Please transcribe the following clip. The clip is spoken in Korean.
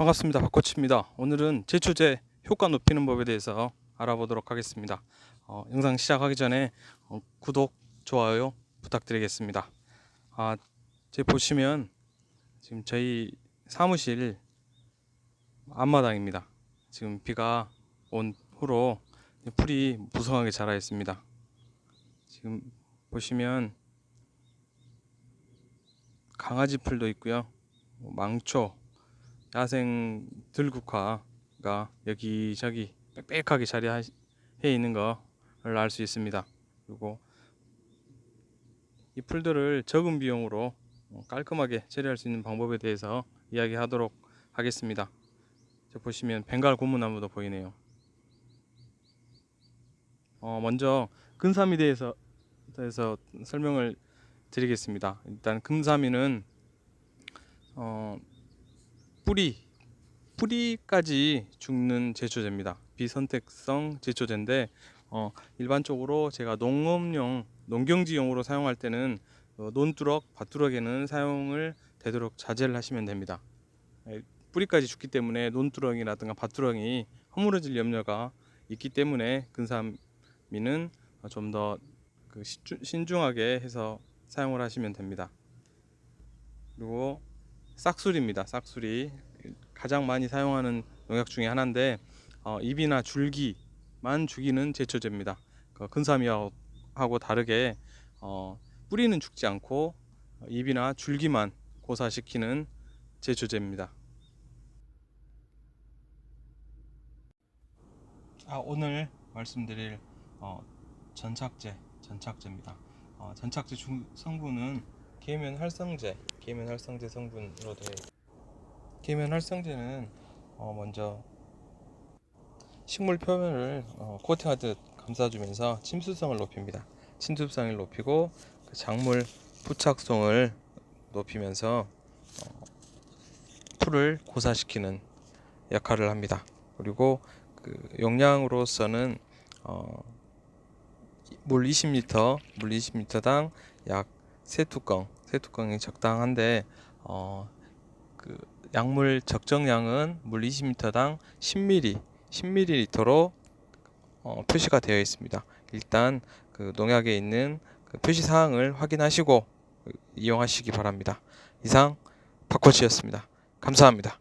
반갑습니다. 박코치입니다. 오늘은 제초제 효과 높이는 법에 대해서 알아보도록 하겠습니다. 어, 영상 시작하기 전에 어, 구독, 좋아요 부탁드리겠습니다. 아, 제 보시면 지금 저희 사무실 앞마당입니다. 지금 비가 온 후로 풀이 무성하게 자라 있습니다. 지금 보시면 강아지 풀도 있고요. 뭐 망초, 야생 들국화가 여기저기 빽빽하게 자리해 있는 것을 알수 있습니다. 그리고 이 풀들을 적은 비용으로 깔끔하게 처리할 수 있는 방법에 대해서 이야기하도록 하겠습니다. 저 보시면 벵갈 고무나무도 보이네요. 어, 먼저 근삼에 대해서, 대해서 설명을 드리겠습니다. 일단 금삼이는 어, 뿌리 뿌리까지 죽는 제초제입니다. 비선택성 제초제인데 어, 일반적으로 제가 농업용 농경지용으로 사용할 때는 어, 논두럭, 밭두럭에는 사용을 되도록 자제를 하시면 됩니다. 에, 뿌리까지 죽기 때문에 논두럭이라든가 밭두럭이 허물어질 염려가 있기 때문에 근삼미는 좀더그 신중하게 해서 사용을 하시면 됩니다. 그리고 싹술입니다. 싹술이 가장 많이 사용하는 농약 중에 하나인데 어, 잎이나 줄기만 죽이는 제초제입니다. 그 근삼이하고 다르게 어, 뿌리는 죽지 않고 잎이나 줄기만 고사시키는 제초제입니다. 아, 오늘 말씀드릴 어, 전착제, 전착제입니다. 어, 전착제 중 성분은 계면 활성제, 계면 활성제 성분으로 되어 있 계면 활성제는 어, 먼저 식물 표면을 어, 코팅하듯 감싸주면서 침수성을 높입니다. 침수성을 높이고 그 작물 부착성을 높이면서 어, 풀을 고사시키는 역할을 합니다. 그리고 그 용량으로서는 어, 물 20리터, 물 20리터당 약 세 뚜껑, 세 뚜껑이 적당한데 어, 그 약물 적정량은 물 20리터당 10ml, 10ml로 어, 표시가 되어 있습니다. 일단 그 농약에 있는 그 표시 사항을 확인하시고 이용하시기 바랍니다. 이상 박코치였습니다. 감사합니다.